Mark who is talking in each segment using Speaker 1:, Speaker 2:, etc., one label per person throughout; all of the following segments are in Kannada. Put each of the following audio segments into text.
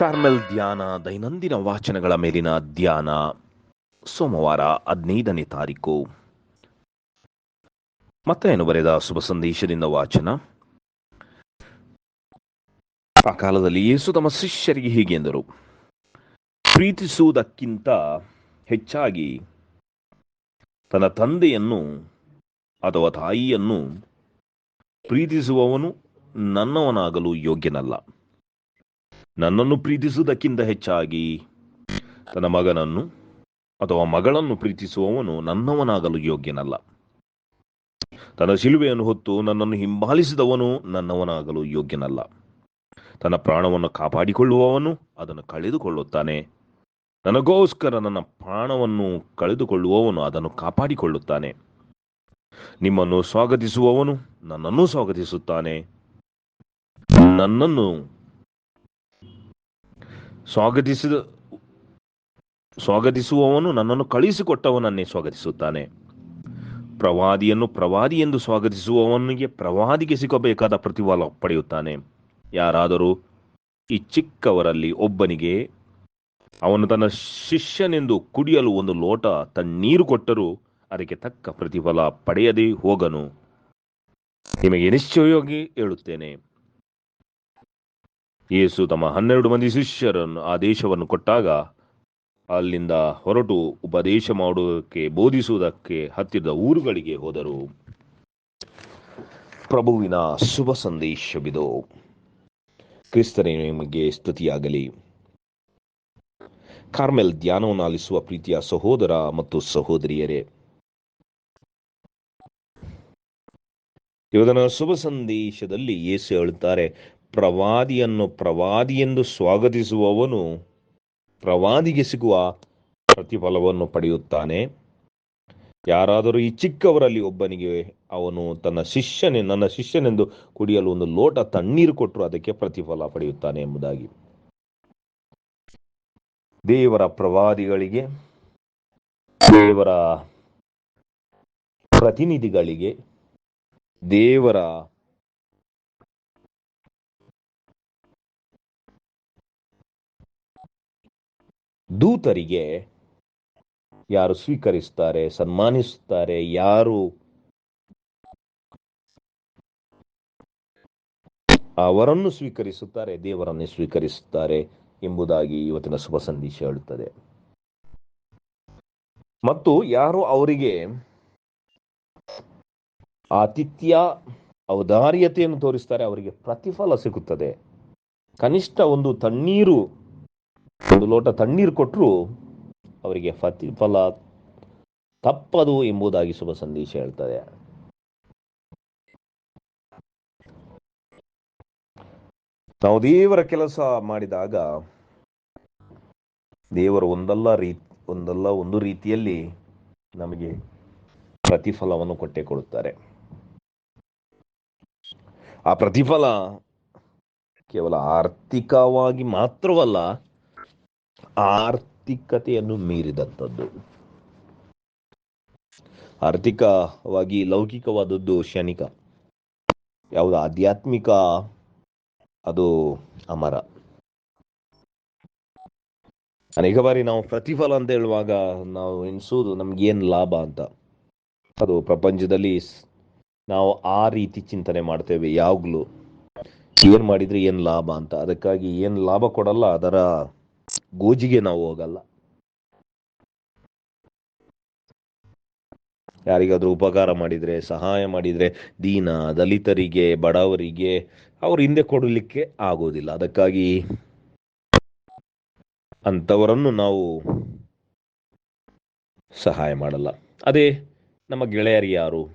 Speaker 1: ಕಾರ್ಮೆಲ್ ಧ್ಯಾನ, ದೈನಂದಿನ ವಾಚನಗಳ ಮೇಲಿನ ಧ್ಯಾನ, ಸೋಮವಾರ ಹದಿನೈದನೇ ತಾರೀಕು. ಮತ್ತೇನು ಬರೆದ ಶುಭ ಸಂದೇಶದಿಂದ ವಾಚನ? ಆ ಕಾಲದಲ್ಲಿ ಯೇಸು ತಮ್ಮ ಶಿಷ್ಯರಿಗೆ ಹೀಗೆ ಎಂದರು. ಪ್ರೀತಿಸುವುದಕ್ಕಿಂತ ಹೆಚ್ಚಾಗಿ ತನ್ನ ತಂದೆಯನ್ನು ಅಥವಾ ತಾಯಿಯನ್ನು ಪ್ರೀತಿಸುವವನು ನನ್ನವನಾಗಲು ಯೋಗ್ಯನಲ್ಲ. ನನ್ನನ್ನು ಪ್ರೀತಿಸುವುದಕ್ಕಿಂತ ಹೆಚ್ಚಾಗಿ ತನ್ನ ಮಗನನ್ನು ಅಥವಾ ಮಗಳನ್ನು ಪ್ರೀತಿಸುವವನು ನನ್ನವನಾಗಲು ಯೋಗ್ಯನಲ್ಲ. ತನ್ನ ಶಿಲುಬೆಯನ್ನು ಹೊತ್ತು ನನ್ನನ್ನು ಹಿಂಬಾಲಿಸಿದವನು ನನ್ನವನಾಗಲು ಯೋಗ್ಯನಲ್ಲ. ತನ್ನ ಪ್ರಾಣವನ್ನು ಕಾಪಾಡಿಕೊಳ್ಳುವವನು ಅದನ್ನು ಕಳೆದುಕೊಳ್ಳುತ್ತಾನೆ. ನನಗೋಸ್ಕರ ನನ್ನ ಪ್ರಾಣವನ್ನು ಕಳೆದುಕೊಳ್ಳುವವನು ಅದನ್ನು ಕಾಪಾಡಿಕೊಳ್ಳುತ್ತಾನೆ. ನಿಮ್ಮನ್ನು ಸ್ವಾಗತಿಸುವವನು ನನ್ನನ್ನು ಸ್ವಾಗತಿಸುತ್ತಾನೆ. ನನ್ನನ್ನು ಸ್ವಾಗತಿಸಿದ ಸ್ವಾಗತಿಸುವವನು ನನ್ನನ್ನು ಕಳಿಸಿಕೊಟ್ಟವನನ್ನೇ ಸ್ವಾಗತಿಸುತ್ತಾನೆ. ಪ್ರವಾದಿಯನ್ನು ಪ್ರವಾದಿ ಎಂದು ಸ್ವಾಗತಿಸುವವನಿಗೆ ಪ್ರವಾದಿಗೆ ಸಿಗಬೇಕಾದ ಪ್ರತಿಫಲ ಪಡೆಯುತ್ತಾನೆ. ಯಾರಾದರೂ ಈ ಚಿಕ್ಕವರಲ್ಲಿ ಒಬ್ಬನಿಗೆ ಅವನು ತನ್ನ ಶಿಷ್ಯನೆಂದು ಕುಡಿಯಲು ಒಂದು ಲೋಟ ತಣ್ಣೀರು ಕೊಟ್ಟರೂ ಅದಕ್ಕೆ ತಕ್ಕ ಪ್ರತಿಫಲ ಪಡೆಯದೇ ಹೋಗನು. ನಿಮಗೆ ನಿಶ್ಚಯವಾಗಿ ಹೇಳುತ್ತೇನೆ. ಯೇಸು ತಮ್ಮ ಹನ್ನೆರಡು ಮಂದಿ ಶಿಷ್ಯರನ್ನು ಆ ದೇಶವನ್ನು ಕೊಟ್ಟಾಗ ಅಲ್ಲಿಂದ ಹೊರಟು ಉಪದೇಶ ಮಾಡುವುದಕ್ಕೆ, ಬೋಧಿಸುವುದಕ್ಕೆ ಹತ್ತಿರದ ಊರುಗಳಿಗೆ ಹೋದರು. ಪ್ರಭುವಿನ ಶುಭ ಸಂದೇಶವಿದು. ಕ್ರಿಸ್ತನೇ, ನಿಮಗೆ ಸ್ತುತಿಯಾಗಲಿ. ಕಾರ್ಮೆಲ್ ಧ್ಯಾನವನ್ನು ಆಲಿಸುವ ಪ್ರೀತಿಯ ಸಹೋದರ ಮತ್ತು ಸಹೋದರಿಯರೇ. ಇವನ ಶುಭ ಸಂದೇಶದಲ್ಲಿ ಯೇಸು ಹೇಳುತ್ತಾರೆ. ಪ್ರವಾದಿಯನ್ನು ಪ್ರವಾದಿ ಎಂದು ಸ್ವಾಗತಿಸುವವನು ಪ್ರವಾದಿಗೆ ಸಿಗುವ ಪ್ರತಿಫಲವನ್ನು ಪಡೆಯುತ್ತಾನೆ. ಯಾರಾದರೂ ಈ ಚಿಕ್ಕವರಲ್ಲಿ ಒಬ್ಬನಿಗೆ ಅವನು ತನ್ನ ಶಿಷ್ಯನೇ, ನನ್ನ ಶಿಷ್ಯನೆಂದು ಕುಡಿಯಲು ಒಂದು ಲೋಟ ತಣ್ಣೀರು ಕೊಟ್ಟರು ಅದಕ್ಕೆ ಪ್ರತಿಫಲ ಪಡೆಯುತ್ತಾನೆ ಎಂಬುದಾಗಿ. ದೇವರ ಪ್ರವಾದಿಗಳಿಗೆ, ದೇವರ ಪ್ರತಿನಿಧಿಗಳಿಗೆ, ದೇವರ ದೂತರಿಗೆ ಯಾರು ಸ್ವೀಕರಿಸ್ತಾರೆ ಸನ್ಮಾನಿಸುತ್ತಾರೆ, ಯಾರು ಅವರನ್ನು ಸ್ವೀಕರಿಸುತ್ತಾರೆ, ದೇವರನ್ನೇ ಸ್ವೀಕರಿಸುತ್ತಾರೆ ಎಂಬುದಾಗಿ ಇವತ್ತಿನ ಶುಭ ಸಂದೇಶ ಹೇಳುತ್ತದೆ. ಮತ್ತು ಯಾರು ಅವರಿಗೆ ಆತಿಥ್ಯ, ಔದಾರ್ಯತೆಯನ್ನು ತೋರಿಸ್ತಾರೆ ಅವರಿಗೆ ಪ್ರತಿಫಲ ಸಿಗುತ್ತದೆ. ಕನಿಷ್ಠ ಒಂದು ತಣ್ಣೀರು ಒಂದು ಲೋಟ ತಣ್ಣೀರು ಕೊಟ್ಟರು ಅವರಿಗೆ ಪ್ರತಿಫಲ ತಪ್ಪದು ಎಂಬುದಾಗಿ ಶುಭ ಸಂದೇಶ ಹೇಳ್ತದೆ ನಾವು ದೇವರ ಕೆಲಸ ಮಾಡಿದಾಗ ದೇವರು ಒಂದಲ್ಲ ರೀ ಒಂದಲ್ಲ ಒಂದು ರೀತಿಯಲ್ಲಿ ನಮಗೆ ಪ್ರತಿಫಲವನ್ನು ಕೊಟ್ಟೆ ಕೊಡುತ್ತಾರೆ. ಆ ಪ್ರತಿಫಲ ಕೇವಲ ಆರ್ಥಿಕವಾಗಿ ಮಾತ್ರವಲ್ಲ ಆರ್ಥಿಕತೆಯನ್ನು ಮೀರಿದಂಥದ್ದು. ಆರ್ಥಿಕವಾಗಿ ಲೌಕಿಕವಾದದ್ದು ಕ್ಷಣಿಕ. ಯಾವುದು ಆಧ್ಯಾತ್ಮಿಕ, ಅದು ಅಮರ. ಅನೇಕ ಬಾರಿ ನಾವು ಪ್ರತಿಫಲ ಅಂತ ಹೇಳುವಾಗ ನಾವು ಎಣಿಸೋದು ನಮ್ಗೇನು ಲಾಭ ಅಂತ. ಅದು ಪ್ರಪಂಚದಲ್ಲಿ ನಾವು ಆ ರೀತಿ ಚಿಂತನೆ ಮಾಡ್ತೇವೆ ಯಾವಾಗಲೂ. ಏನು ಮಾಡಿದ್ರೆ ಏನು ಲಾಭ ಅಂತ. ಅದಕ್ಕಾಗಿ ಏನು ಲಾಭ ಕೊಡಲ್ಲ, ಅದರ ಗೋಜಿಗೆ ನಾವು ಹೋಗಲ್ಲ. ಯಾರಿಗಾದ್ರೂ ಉಪಕಾರ ಮಾಡಿದ್ರೆ, ಸಹಾಯ ಮಾಡಿದ್ರೆ, ದೀನ ದಲಿತರಿಗೆ, ಬಡವರಿಗೆ ಅವ್ರ ಹಿಂದೆ ಕೊಡಲಿಕ್ಕೆ ಆಗೋದಿಲ್ಲ. ಅದಕ್ಕಾಗಿ ಅಂಥವರನ್ನು ನಾವು ಸಹಾಯ ಮಾಡಲ್ಲ. ಅದೇ ನಮ್ಮ ಗೆಳೆಯರು ಯಾರು?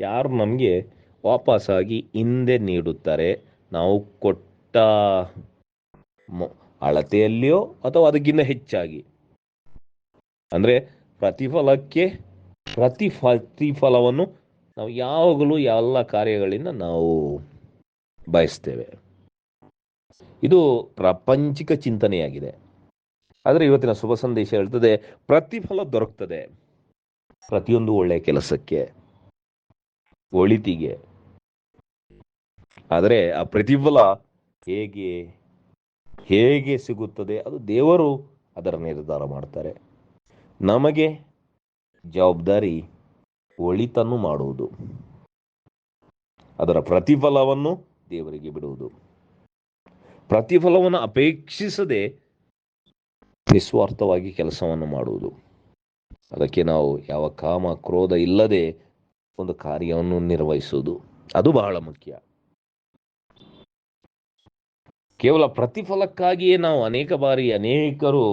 Speaker 1: ಯಾರು ನಮಗೆ ವಾಪಸ್ಸಾಗಿ ಹಿಂದೆ ನೀಡುತ್ತಾರೆ? ನಾವು ಕೊಟ್ಟ ಅಳತೆಯಲ್ಲಿಯೋ ಅಥವಾ ಅದಕ್ಕಿಂತ ಹೆಚ್ಚಾಗಿ? ಅಂದರೆ ಪ್ರತಿಫಲಕ್ಕೆ ಪ್ರತಿ ಪ್ರತಿಫಲವನ್ನು ನಾವು ಯಾವಾಗಲೂ ಎಲ್ಲ ಕಾರ್ಯಗಳಿಂದ ನಾವು ಬಯಸ್ತೇವೆ. ಇದು ಪ್ರಾಪಂಚಿಕ ಚಿಂತನೆಯಾಗಿದೆ. ಆದರೆ ಇವತ್ತಿನ ಶುಭ ಸಂದೇಶ ಹೇಳ್ತದೆ, ಪ್ರತಿಫಲ ದೊರಕ್ತದೆ ಪ್ರತಿಯೊಂದು ಒಳ್ಳೆಯ ಕೆಲಸಕ್ಕೆ, ಒಳಿತಿಗೆ. ಆದರೆ ಆ ಪ್ರತಿಫಲ ಹೇಗೆ ಹೇಗೆ ಸಿಗುತ್ತದೆ ಅದು ದೇವರು ಅದರ ನಿರ್ಧಾರ ಮಾಡ್ತಾರೆ. ನಮಗೆ ಜವಾಬ್ದಾರಿ ಒಳಿತನ್ನು ಮಾಡುವುದು. ಅದರ ಪ್ರತಿಫಲವನ್ನು ದೇವರಿಗೆ ಬಿಡುವುದು. ಪ್ರತಿಫಲವನ್ನು ಅಪೇಕ್ಷಿಸದೆ ನಿಸ್ವಾರ್ಥವಾಗಿ ಕೆಲಸವನ್ನು ಮಾಡುವುದು. ಅದಕ್ಕೆ ನಾವು ಯಾವ ಕಾಮ, ಕ್ರೋಧ ಇಲ್ಲದೆ ಒಂದು ಕಾರ್ಯವನ್ನು ನಿರ್ವಹಿಸುವುದು. ಅದು ಬಹಳ ಮುಖ್ಯ. ಕೇವಲ ಪ್ರತಿಫಲಕ್ಕಾಗಿಯೇ ನಾವು ಅನೇಕ ಬಾರಿ ಅನೇಕರು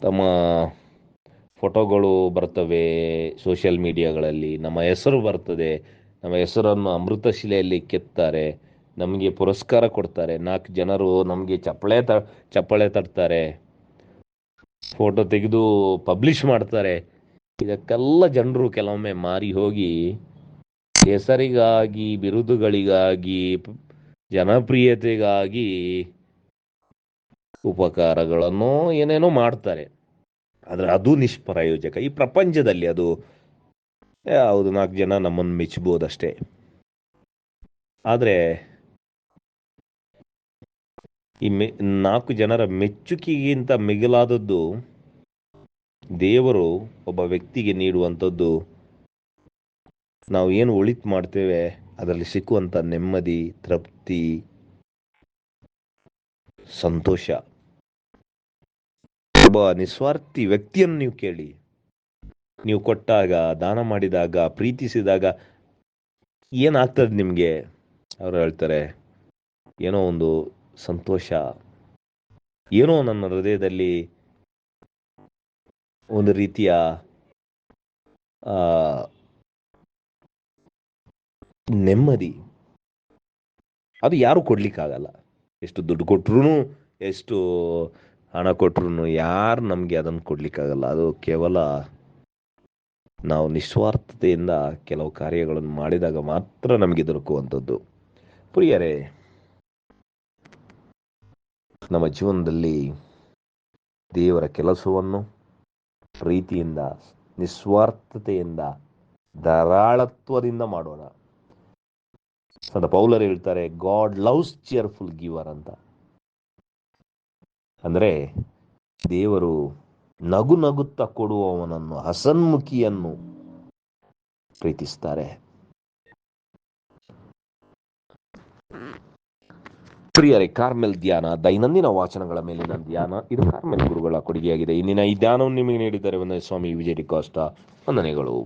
Speaker 1: ತಮ್ಮ ಫೋಟೋಗಳು ಬರ್ತವೆ ಸೋಷಿಯಲ್ ಮೀಡಿಯಾಗಳಲ್ಲಿ. ನಮ್ಮ ಹೆಸರು ಬರ್ತದೆ. ನಮ್ಮ ಹೆಸರನ್ನು ಅಮೃತ ಶಿಲೆಯಲ್ಲಿ ಕೆತ್ತಾರೆ. ನಮಗೆ ಪುರಸ್ಕಾರ ಕೊಡ್ತಾರೆ. ನಾಲ್ಕು ಜನರು ನಮಗೆ ಚಪ್ಪಳೆ ತ, ಚಪ್ಪಳೆ ತಟ್ತಾರೆ. ಫೋಟೋ ತೆಗೆದು ಪಬ್ಲಿಷ್ ಮಾಡ್ತಾರೆ. ಇದಕ್ಕೆಲ್ಲ ಜನರು ಕೆಲವೊಮ್ಮೆ ಮಾರಿ ಹೋಗಿ ಹೆಸರಿಗಾಗಿ ಬಿರುದುಗಳಿಗಾಗಿ ಜನಪ್ರಿಯತೆಗಾಗಿ ಉಪಕಾರಗಳನ್ನು ಏನೇನೋ ಮಾಡ್ತಾರೆ. ಆದರೆ ಅದು ನಿಷ್ಪ್ರಯೋಜಕ. ಈ ಪ್ರಪಂಚದಲ್ಲಿ ಅದು ಹೌದು, ನಾಲ್ಕು ಜನ ನಮ್ಮನ್ನು ಮೆಚ್ಚಬಹುದಷ್ಟೇ ಆದರೆ, ಈ ಮೆ, ನಾಲ್ಕು ಜನರ ಮೆಚ್ಚುಗೆಗಿಂತ ಮಿಗಿಲಾದದ್ದು ದೇವರು ಒಬ್ಬ ವ್ಯಕ್ತಿಗೆ ನೀಡುವಂಥದ್ದು ನಾವು ಏನು ಒಳಿತು ಮಾಡ್ತೇವೆ ಅದರಲ್ಲಿ ಸಿಕ್ಕುವಂಥ ನೆಮ್ಮದಿ, ತೃಪ್ತಿ, ಸಂತೋಷ. ಒಬ್ಬ ನಿಸ್ವಾರ್ಥಿ ವ್ಯಕ್ತಿಯನ್ನು ನೀವು ಕೇಳಿ. ನೀವು ಕೊಟ್ಟಾಗ, ದಾನ ಮಾಡಿದಾಗ, ಪ್ರೀತಿಸಿದಾಗ ಏನಾಗ್ತದೆ ನಿಮಗೆ? ಅವರು ಹೇಳ್ತಾರೆ, ಏನೋ ಒಂದು ಸಂತೋಷ. ಏನೋ ನನ್ನ ಹೃದಯದಲ್ಲಿ ಒಂದು ರೀತಿಯ ನೆಮ್ಮದಿ. ಅದು ಯಾರು ಕೊಡ್ಲಿಕ್ಕಾಗಲ್ಲ. ಎಷ್ಟು ದುಡ್ಡು ಕೊಟ್ರು ಎಷ್ಟು ಹಣ ಕೊಟ್ರು ಯಾರು ನಮಗೆ ಅದನ್ನು ಕೊಡ್ಲಿಕ್ಕಾಗಲ್ಲ. ಅದು ಕೇವಲ ನಾವು ನಿಸ್ವಾರ್ಥತೆಯಿಂದ ಕೆಲವು ಕಾರ್ಯಗಳನ್ನು ಮಾಡಿದಾಗ ಮಾತ್ರ ನಮಗೆ ದೊರಕುವಂಥದ್ದು. ಪ್ರಿಯರೇ, ನಮ್ಮ ಜೀವನದಲ್ಲಿ ದೇವರ ಕೆಲಸವನ್ನು ಪ್ರೀತಿಯಿಂದ, ನಿಸ್ವಾರ್ಥತೆಯಿಂದ, ಧಾರಾಳತ್ವದಿಂದ ಮಾಡೋಣ. ಸಂತ ಪೌಲರ್ ಹೇಳ್ತಾರೆ ಗಾಡ್ ಲವ್ಸ್ ಚಿಯರ್ಫುಲ್ ಗಿವರ್ ಅಂತ. ಅಂದರೆ ದೇವರು ನಗು ನಗುತ್ತ ಕೊಡುವವನನ್ನು ಹಸನ್ಮುಖಿಯನ್ನು ಪ್ರೀತಿಸ್ತಾರೆ. ಪ್ರಿಯರೇ, ಕಾರ್ಮೆಲ್ ಧ್ಯಾನ, ದೈನಂದಿನ ವಾಚನಗಳ ಮೇಲಿನ ಧ್ಯಾನ, ಇದು ಕಾರ್ಮೆಲ್ ಗುರುಗಳ ಕೊಡುಗೆಯಾಗಿದೆ. ಇಂದಿನ ಈ ಧ್ಯಾನವನ್ನು ನಿಮಗೆ ನೀಡಿದ್ದಾರೆ ಒಂದು ಸ್ವಾಮಿ ವಿಜಯ ಡಿಕಾಸ್ಟ ವಂದನೆಗಳು.